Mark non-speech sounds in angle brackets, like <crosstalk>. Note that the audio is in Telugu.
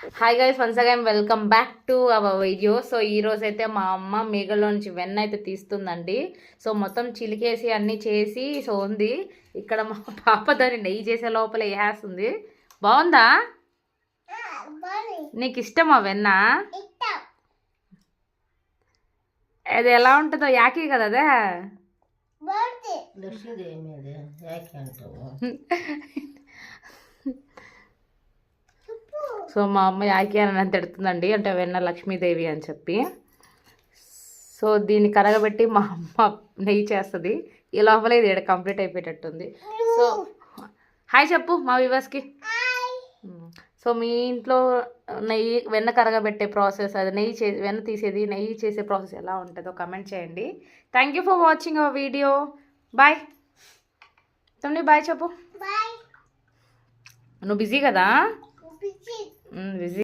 Hi guys once again welcome back to our video so ఈ రోజు అయితే మా అమ్మ మేఘలో నుంచి వెన్న అయితే తీస్తుందండి. సో మొత్తం చిలికేసి అన్నీ చేసి సో ఉంది. ఇక్కడ మా పాప దాన్ని నెయ్యి చేసే లోపల వేసేస్తుంది. బాగుందా? నీకు ఇష్టమా వెన్న? అది ఎలా ఉంటుందో యాకి కదా అదే? <laughs> సో మా అమ్మ యాకి అని తిడుతుందండి అంటే వెన్న లక్ష్మీదేవి అని చెప్పి. సో దీన్ని కరగబెట్టి మా అమ్మ నెయ్యి చేస్తుంది. ఈ లోపల ఇది ఇక్కడ కంప్లీట్ అయిపోయేటట్టుంది. సో హాయ్ చెప్పు మా వివర్స్కి సో మీ ఇంట్లో నెయ్యి వెన్న కరగబెట్టే ప్రాసెస్ అది నెయ్యి చే వెన్న తీసేది నెయ్యి చేసే ప్రాసెస్ ఎలా ఉంటుందో కమెంట్ చేయండి. Thank you for watching our video bye తమ్ముని బాయ్ చెప్పు. నువ్వు బిజీ కదా? Mmh,